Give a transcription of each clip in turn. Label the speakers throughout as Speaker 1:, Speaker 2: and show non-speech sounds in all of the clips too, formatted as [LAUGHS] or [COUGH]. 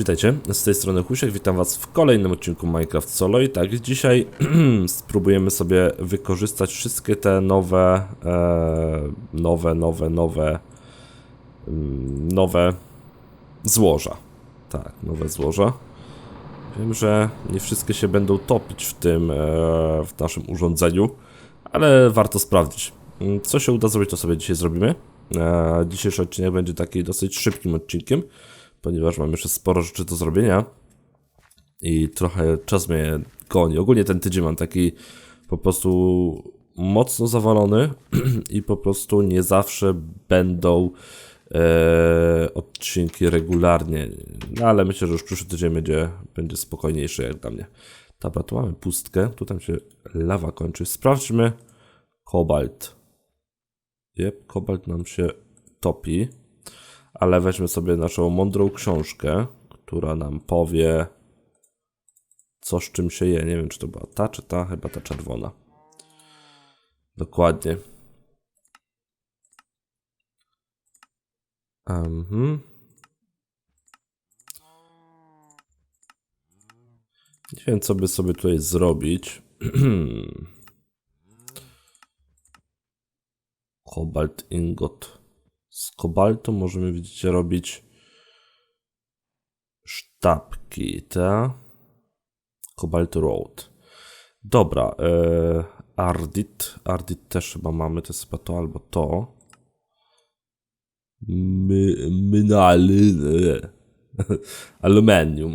Speaker 1: Witajcie. Z tej strony Husiek, witam was w kolejnym odcinku Minecraft Solo i tak, dzisiaj [CLEARS THROAT] spróbujemy sobie wykorzystać wszystkie te nowe, e, nowe, nowe, nowe, mm, nowe złoża. Tak, nowe złoża. Wiem, że nie wszystkie się będą topić w tym, e, w naszym urządzeniu, ale warto sprawdzić. Mm, Co się uda zrobić, to sobie dzisiaj zrobimy. E, dzisiejszy odcinek będzie taki dosyć szybkim odcinkiem, ponieważ mam jeszcze sporo rzeczy do zrobienia i trochę czas mnie goni. Ogólnie ten tydzień mam taki po prostu mocno zawalony [CLEARS THROAT] i po prostu nie zawsze będą e, odcinki regularnie. No ale myślę, że już przyszły tydzień będzie, będzie spokojniejszy jak dla mnie. Dobra, tu mamy pustkę, tu tam się lawa kończy. Sprawdźmy kobalt. Jep, kobalt nam się topi, ale weźmy sobie naszą mądrą książkę, która nam powie, co z czym się je. Nie wiem, czy to była ta, czy ta, chyba ta czerwona. Dokładnie. Mhm. Nie wiem, co by sobie tutaj zrobić. [CLEARS THROAT] Kobalt ingot. Z kobaltu możemy, widzicie, robić sztabki, te. Kobalt Road. Dobra, e, Ardit. Ardit też chyba mamy, to jest chyba to albo to. My, mynali. [LAUGHS] Aluminium.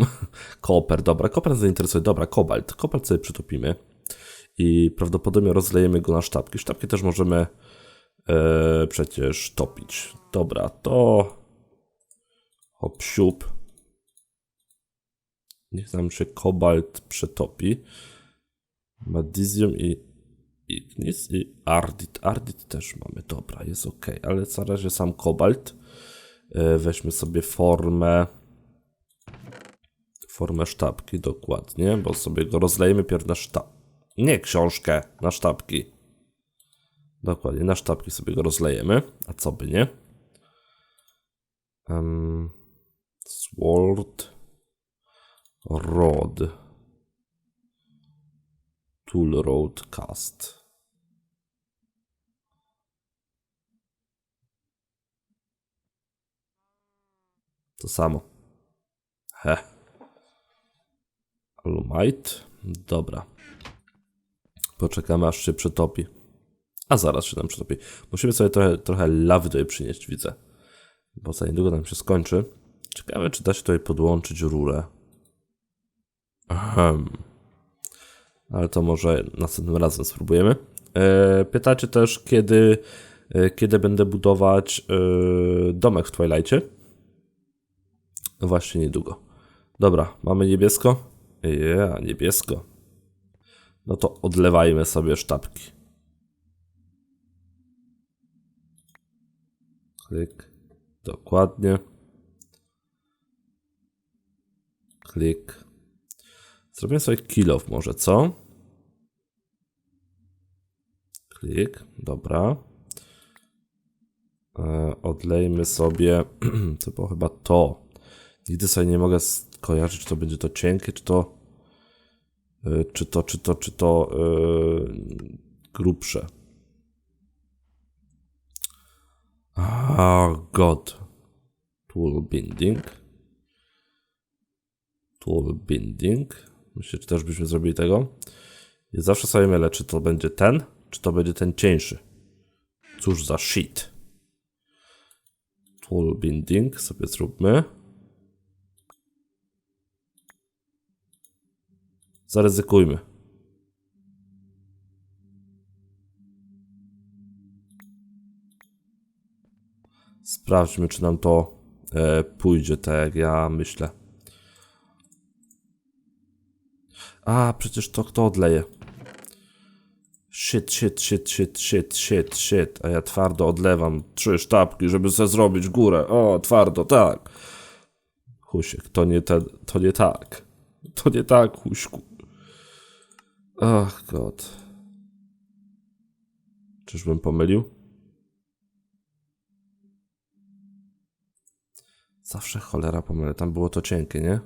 Speaker 1: Koper, dobra. Koper zainteresuje. Dobra, kobalt. Kobalt sobie przytopimy. I prawdopodobnie rozlejemy go na sztabki. Sztabki też możemy e, przecież topić. Dobra, to hop siup. Niech nam się kobalt przetopi. Magnesium i ignis i ardit. Ardit też mamy, dobra, jest ok, ale na razie sam kobalt. E, weźmy sobie formę formę sztabki dokładnie, bo sobie go rozlejemy pierw na sztab. Nie książkę, na sztabki. Dokładnie, na sztabki sobie go rozlejemy. A co by nie? Um, sword. Rod. Tool Road Cast. To samo. He. Alumite. Dobra. Poczekamy aż się przetopi. A zaraz się nam przetopi. Musimy sobie trochę, trochę lawy tutaj przynieść, widzę. Bo za niedługo nam się skończy. Ciekawe, czy da się tutaj podłączyć rurę. Ahem. Ale to może następnym razem spróbujemy. E, pytacie też, kiedy, e, kiedy będę budować e, domek w Twilightie. No właśnie niedługo. Dobra, mamy niebiesko? Ja, niebiesko. No to odlewajmy sobie sztabki. Klik. Dokładnie. Klik. Zrobię sobie kill może, co? Klik. Dobra. E, odlejmy sobie. [CLEARS THROAT] To było chyba to. Nigdy sobie nie mogę skojarzyć, czy to będzie to cienkie, czy to. e, Czy to, czy to, czy to yy, grubsze. God. Tool binding. Tool binding. Myślę, czy też byśmy zrobili tego. I zawsze sobie mylę, czy to będzie ten, czy to będzie ten cieńszy. Cóż za shit. Tool binding sobie zróbmy. Zaryzykujmy. Sprawdźmy, czy nam to e, pójdzie tak jak ja myślę. A, przecież to kto odleje? Shit, shit, shit, shit, shit, shit, shit. A ja twardo odlewam trzy sztabki, żeby sobie zrobić górę. O, twardo, tak. Husiek, to nie ten, to nie tak. To nie tak, Huśku. Ach, god. Czyżbym pomylił? Zawsze cholera pomylę. Tam było to cienkie, nie?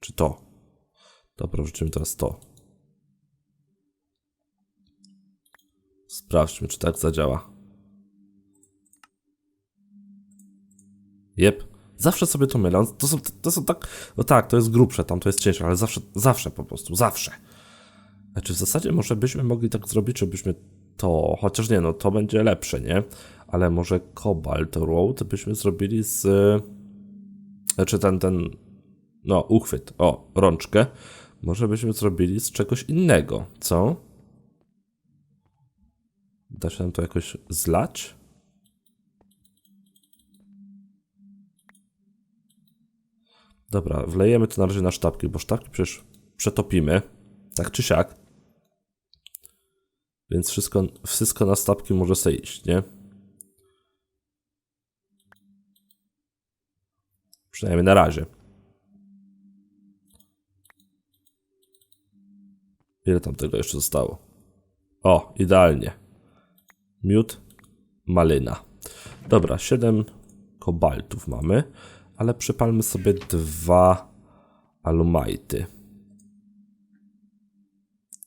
Speaker 1: Czy to? Dobra, wrzucimy teraz to. Sprawdźmy, czy tak zadziała. Jep. Zawsze sobie to mylę. To są, to są tak. No tak, to jest grubsze, tam to jest cieńsze, ale zawsze, zawsze po prostu, zawsze. Znaczy, w zasadzie może byśmy mogli tak zrobić, żebyśmy to. Chociaż nie, no to będzie lepsze, nie? Ale może Cobalt Road byśmy zrobili z. Znaczy, ten, ten. No, uchwyt. O, rączkę. Może byśmy zrobili z czegoś innego, co? Da się nam to jakoś zlać? Dobra, wlejemy to na razie na sztabki, bo sztabki przecież przetopimy. Tak czy siak. Więc wszystko, wszystko na sztabki może sobie iść, nie? Przynajmniej na razie. Ile tam tego jeszcze zostało? O, idealnie. Miód, malyna. Dobra, 7 kobaltów mamy, ale przypalmy sobie dwa alumajty.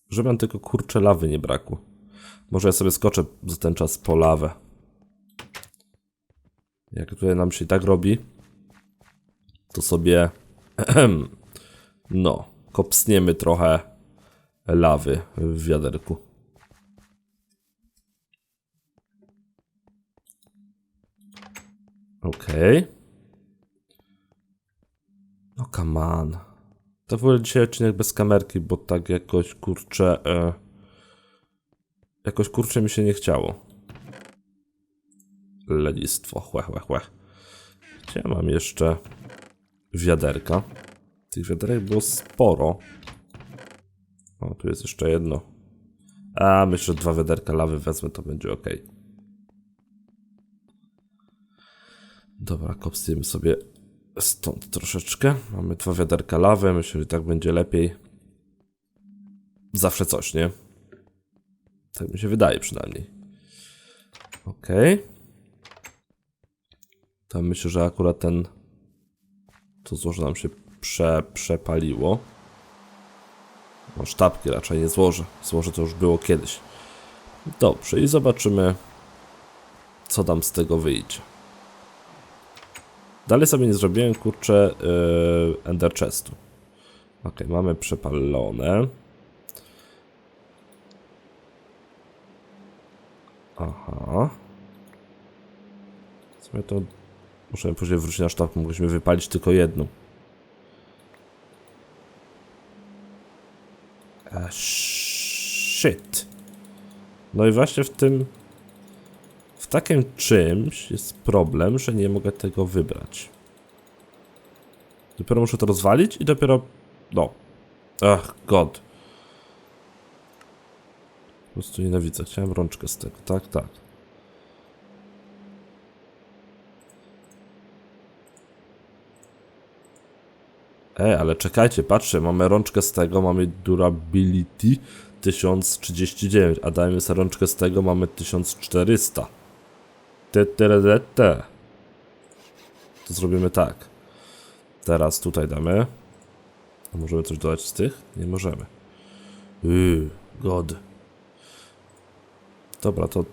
Speaker 1: Żeby nam tylko kurcze lawy nie brakło. Może ja sobie skoczę za ten czas po lawę. Jak tutaj nam się tak robi, to sobie [CLEARS THROAT] no, kopsniemy trochę lawy w wiaderku. Okej. Okay. No come on. To w ogóle dzisiaj odcinek bez kamerki, bo tak jakoś kurczę... E, jakoś kurczę mi się nie chciało. Lenistwo, chłe, chłe, chłe. Gdzie mam jeszcze wiaderka? Tych wiaderek było sporo. O, tu jest jeszcze jedno. A, myślę, że dwa wiaderka lawy wezmę, to będzie ok. Dobra, kopsniemy sobie stąd troszeczkę. Mamy dwa wiaderka lawy, myślę, że tak będzie lepiej. Zawsze coś, nie? Tak mi się wydaje przynajmniej. Ok. To myślę, że akurat ten to złoże nam się prze, przepaliło. No sztabki raczej nie złożę. Złożę to już było kiedyś. Dobrze i zobaczymy co tam z tego wyjdzie. Dalej sobie nie zrobiłem, kurczę, yy, Ender Chestu. Ok, mamy przepalone. Aha. W sumie to muszę później wrócić na sztabkę, mogliśmy wypalić tylko jedną. A, shit. No i właśnie w tym w takim czymś jest problem, że nie mogę tego wybrać. Dopiero muszę to rozwalić i dopiero... No. Ach, god. Po prostu nienawidzę. Chciałem rączkę z tego. Tak, tak. Ej, ale czekajcie, patrzcie, mamy rączkę z tego, mamy durability 1039, a dajmy sobie rączkę z tego, mamy 1400. Te, te, te, te. To zrobimy tak. Teraz tutaj damy. A możemy coś dodać z tych? Nie możemy. Yy, god. Dobra, to...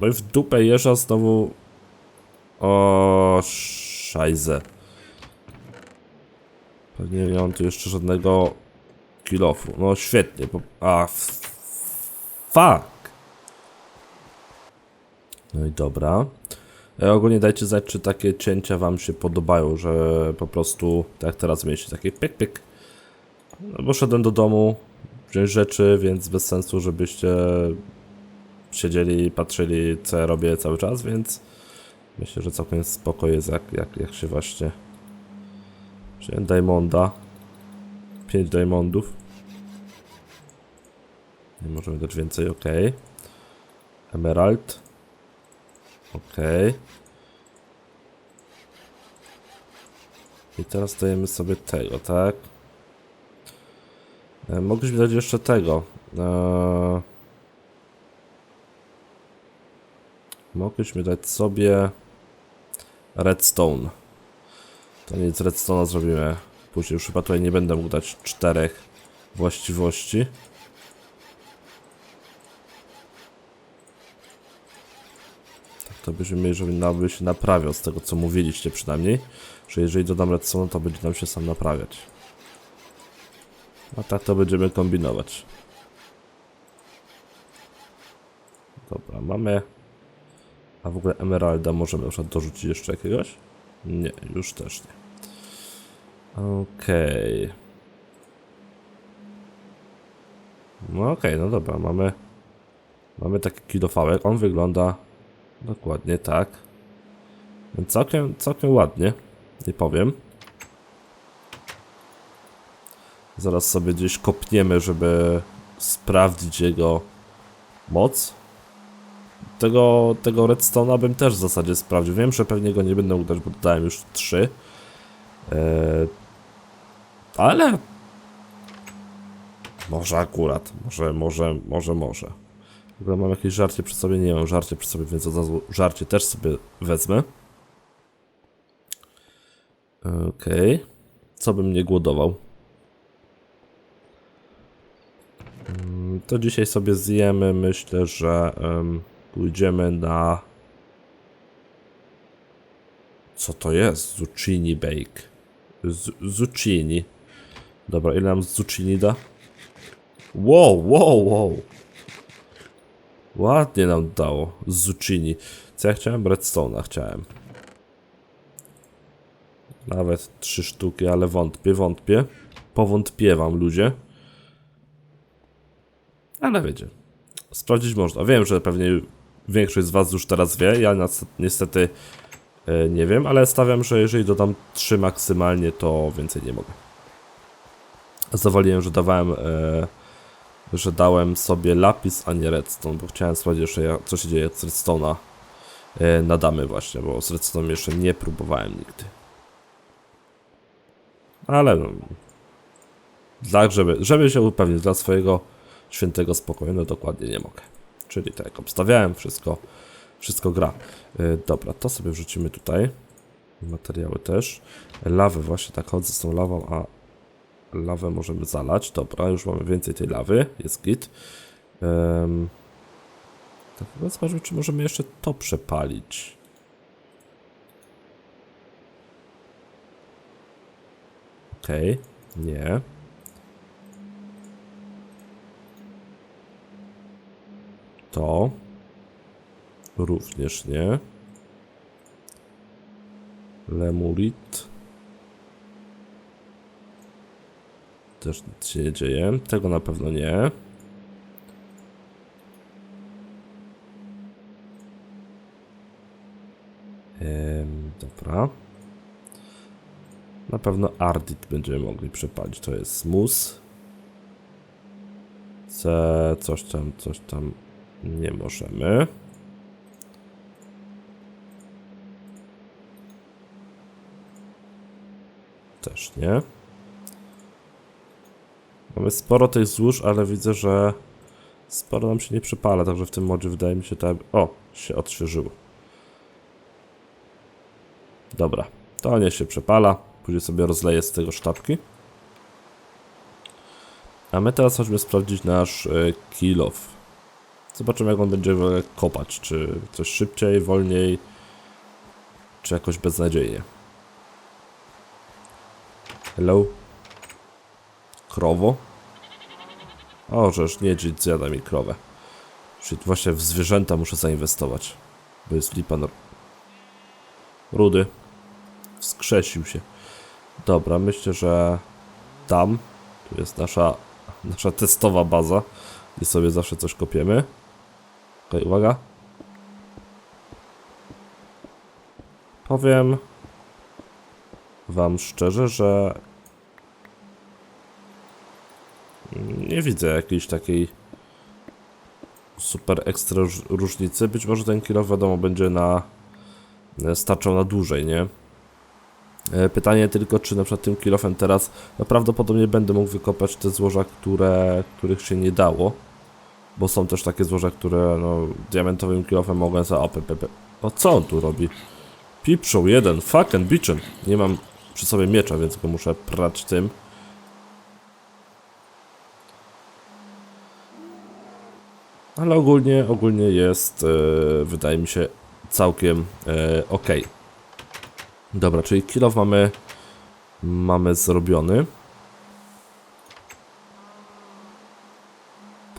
Speaker 1: No i w dupę jeża znowu... O, szajze. Nie mam tu jeszcze żadnego kilofu. No świetnie, bo... A, fuck! No i dobra. E, ogólnie dajcie znać, czy takie cięcia wam się podobają, że po prostu, tak teraz mieliście, takie pyk, pyk. No bo szedłem do domu wziąć rzeczy, więc bez sensu, żebyście siedzieli i patrzyli, co ja robię cały czas, więc myślę, że całkiem spoko jest, jak, jak, jak się właśnie... Wziąłem Diamonda. 5 Diamondów. Nie możemy dać więcej, ok. Emerald. Okay. I teraz dajemy sobie tego, tak? E, mogliśmy dać jeszcze tego. E, mogliśmy dać sobie redstone. To nic, redstone'a zrobimy później. Już chyba tutaj nie będę mógł dać czterech właściwości. Tak to będziemy mieli, żeby na- się naprawiał z tego co mówiliście przynajmniej. Że jeżeli dodam redstone, to będzie nam się sam naprawiać. A tak to będziemy kombinować. Dobra, mamy... A w ogóle emeralda możemy na przykład dorzucić jeszcze jakiegoś? Nie, już też nie. Okej. No okej, no dobra, mamy... Mamy taki kilofałek, on wygląda dokładnie tak. Całkiem, całkiem ładnie, nie powiem. Zaraz sobie gdzieś kopniemy, żeby sprawdzić jego moc. Tego, tego redstone'a bym też w zasadzie sprawdził. Wiem, że pewnie go nie będę udać, bo dodałem już 3. Eee, ale może akurat, może, może, może, może. W ogóle mam jakieś żarcie przy sobie? Nie mam żarcie przy sobie, więc od razu żarcie też sobie wezmę. Okej. Co bym nie głodował? Mm, To dzisiaj sobie zjemy. Myślę, że em, pójdziemy na. Co to jest? Zucchini bake. Z zucchini. Dobra, ile nam zucchini da? Wow, wow, wow. Ładnie nam dało. Zucchini. Co ja chciałem? Redstone'a chciałem. Nawet trzy sztuki, ale wątpię, wątpię. Powątpiewam, ludzie. Ale wiecie, sprawdzić można. Wiem, że pewnie większość z Was już teraz wie. Ja niestety e, nie wiem, ale stawiam, że jeżeli dodam 3 maksymalnie, to więcej nie mogę. Zawaliłem, że dawałem, e, że dałem sobie lapis, a nie redstone, bo chciałem sprawdzić jeszcze, co się dzieje z redstone'a e, na damy właśnie, bo z redstone jeszcze nie próbowałem nigdy. Ale no, tak, żeby, żeby się upewnić dla swojego świętego spokoju, no dokładnie nie mogę. Czyli tak jak obstawiałem, wszystko, wszystko gra. Yy, dobra, to sobie wrzucimy tutaj. Materiały też. Lawę właśnie tak chodzę z tą lawą, a lawę możemy zalać. Dobra, już mamy więcej tej lawy, jest git. Um, zobaczmy, czy możemy jeszcze to przepalić. Okej, nie. To również nie. Lemurit. Też nic się nie dzieje. Tego na pewno nie. Ehm, dobra. Na pewno Ardit będziemy mogli przepalić. To jest mus. C, coś tam, coś tam nie możemy. Też nie. Mamy sporo tych złóż, ale widzę, że sporo nam się nie przepala, także w tym modzie wydaje mi się tak... O, się odświeżyło. Dobra, to nie się przepala. Później sobie rozleję z tego sztabki. A my teraz chodźmy sprawdzić nasz kill off. Zobaczymy jak on będzie kopać. Czy coś szybciej, wolniej, czy jakoś beznadziejnie. Hello? Krowo? O, żeż niedźwiedź zjada mi krowę. Czyli właśnie w zwierzęta muszę zainwestować. Bo jest lipa no... Rudy. Wskrzesił się. Dobra, myślę, że tam. Tu jest nasza, nasza testowa baza. Gdzie sobie zawsze coś kopiemy. Okej, uwaga. Powiem wam szczerze, że nie widzę jakiejś takiej super ekstra róż- różnicy. Być może ten kilo wiadomo będzie na starczał na dłużej, nie? E, Pytanie tylko, czy na przykład tym kilofem teraz no prawdopodobnie będę mógł wykopać te złoża, które, których się nie dało. Bo są też takie złoża, które no, diamentowym kilofem mogłem za... O, pe, pe, pe. o co on tu robi? Pipszoł jeden, fucking bitchin. Nie mam przy sobie miecza, więc go muszę prać tym. Ale ogólnie, ogólnie jest, e, wydaje mi się, całkiem e, ok. Dobra, czyli kill off mamy, mamy zrobiony.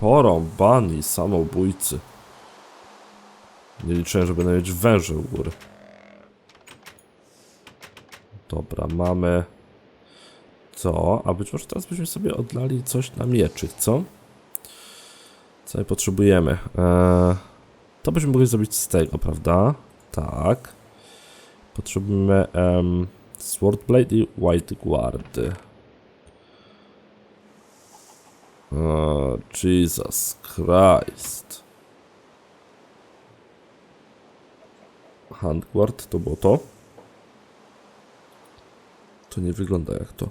Speaker 1: Porąbani samobójcy. Nie liczyłem, że będę mieć węże u góry. Dobra, mamy to, a być może teraz byśmy sobie odlali coś na mieczyk, co? Co my potrzebujemy? Eee, to byśmy mogli zrobić z tego, prawda? Tak. Potrzebujemy em, Swordblade i White Guardy. Eee, Jesus Christ. Handguard to było to. To nie wygląda jak to.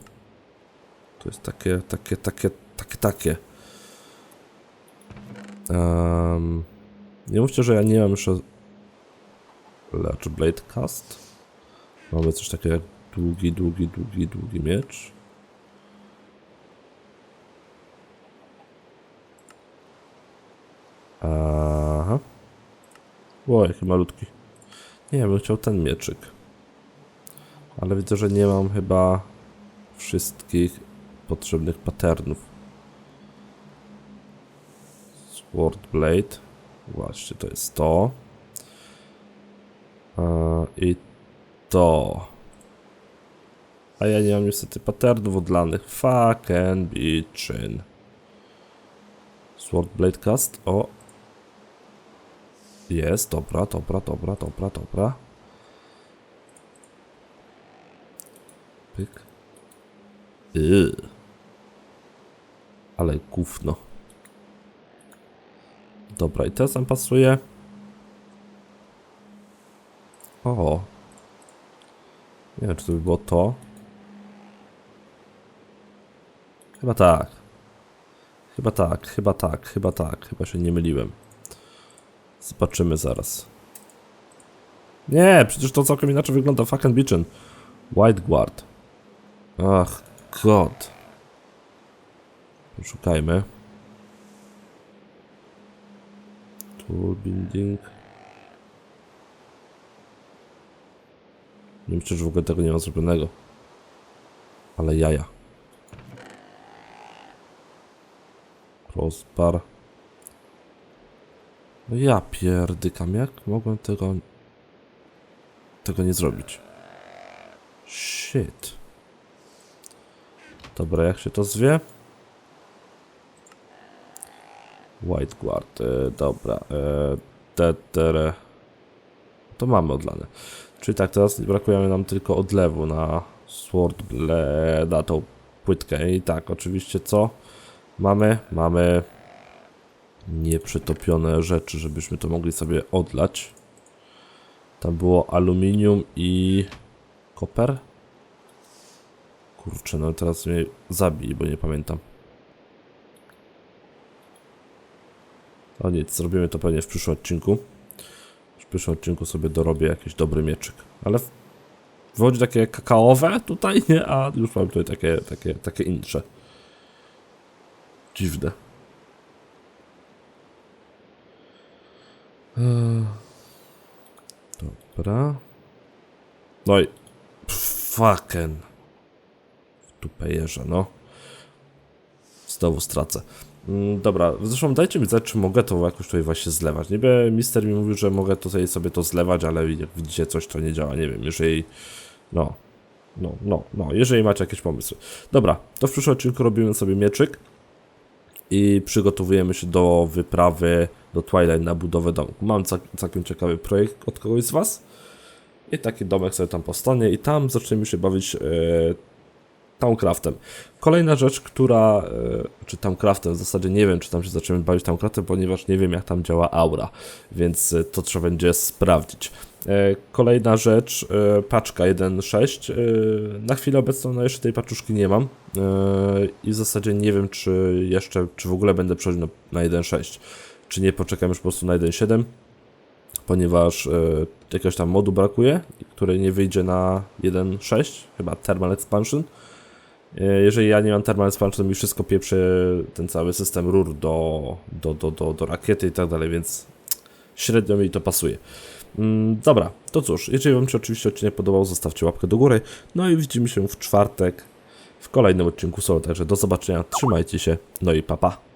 Speaker 1: To jest takie, takie, takie, takie, takie. Um, nie mówcie, że ja nie mam jeszcze Lecz Blade Cast. Mamy coś takiego jak długi, długi, długi, długi miecz. Aha. O, jaki malutki. Nie, bym chciał ten mieczyk. Ale widzę, że nie mam chyba wszystkich potrzebnych patternów. Sword Blade. Właśnie, to jest to. A, I to. A ja nie mam niestety patternów odlanych. Fucking bitchin. Sword Blade Cast. O. Jest, dobra, dobra, dobra, dobra, dobra. Pyk. Yy. Ale gówno. Dobra, i teraz nam pasuje. O. Nie wiem, czy to by było to. Chyba tak. Chyba tak, chyba tak, chyba tak. Chyba się nie myliłem. Zobaczymy zaraz. Nie, przecież to całkiem inaczej wygląda. Fucking bitchin. White Guard. Ach, god. Poszukajmy. Tool building. Nie myślę, że w ogóle tego nie ma zrobionego. Ale jaja. Crossbar. No ja pierdykam, jak mogłem tego... Tego nie zrobić? Shit. Dobra, jak się to zwie? White Guard, e, dobra. E, tetere. To mamy odlane. Czyli tak, teraz brakuje nam tylko odlewu na Sword Blade, na tą płytkę. I tak, oczywiście co? Mamy, mamy nieprzytopione rzeczy, żebyśmy to mogli sobie odlać. Tam było aluminium i koper. Kurczę, no teraz mnie zabij, bo nie pamiętam. O nic, zrobimy to pewnie w przyszłym odcinku. W przyszłym odcinku sobie dorobię jakiś dobry mieczyk. Ale wychodzi takie kakaowe tutaj, nie? A już mam tutaj takie, takie, takie insze. Dziwne. Dobra. No i... Fucking... W dupę no. Znowu stracę. Mm, Dobra, zresztą dajcie mi znać, czy mogę to jakoś tutaj właśnie zlewać. Niby mister mi mówił, że mogę tutaj sobie to zlewać, ale jak widzicie, coś to nie działa. Nie wiem, jeżeli... No, no, no, no, jeżeli macie jakieś pomysły. Dobra, to w przyszłym odcinku robimy sobie mieczyk i przygotowujemy się do wyprawy do Twilight na budowę domku. Mam cał- całkiem ciekawy projekt od kogoś z Was i taki domek sobie tam powstanie i tam zaczniemy się bawić e, Towncraftem. Kolejna rzecz, która, e, czy Towncraftem, w zasadzie nie wiem, czy tam się zaczniemy bawić Towncraftem, ponieważ nie wiem, jak tam działa aura, więc e, to trzeba będzie sprawdzić. E, Kolejna rzecz, e, paczka 1.6. E, Na chwilę obecną no jeszcze tej paczuszki nie mam i w zasadzie nie wiem, czy jeszcze, czy w ogóle będę przechodził na, na 1.6, czy nie poczekam już po prostu na 1.7. ponieważ jakiegoś tam modu brakuje, który nie wyjdzie na 1.6, chyba Thermal Expansion. Jeżeli ja nie mam Thermal Expansion, to mi wszystko pieprzy ten cały system rur do, do, do, do, do rakiety i tak dalej, więc średnio mi to pasuje. Mm, Dobra, to cóż, jeżeli Wam się oczywiście odcinek podobał, zostawcie łapkę do góry. No i widzimy się w czwartek w kolejnym odcinku solo. Także do zobaczenia, trzymajcie się, no i papa. Pa.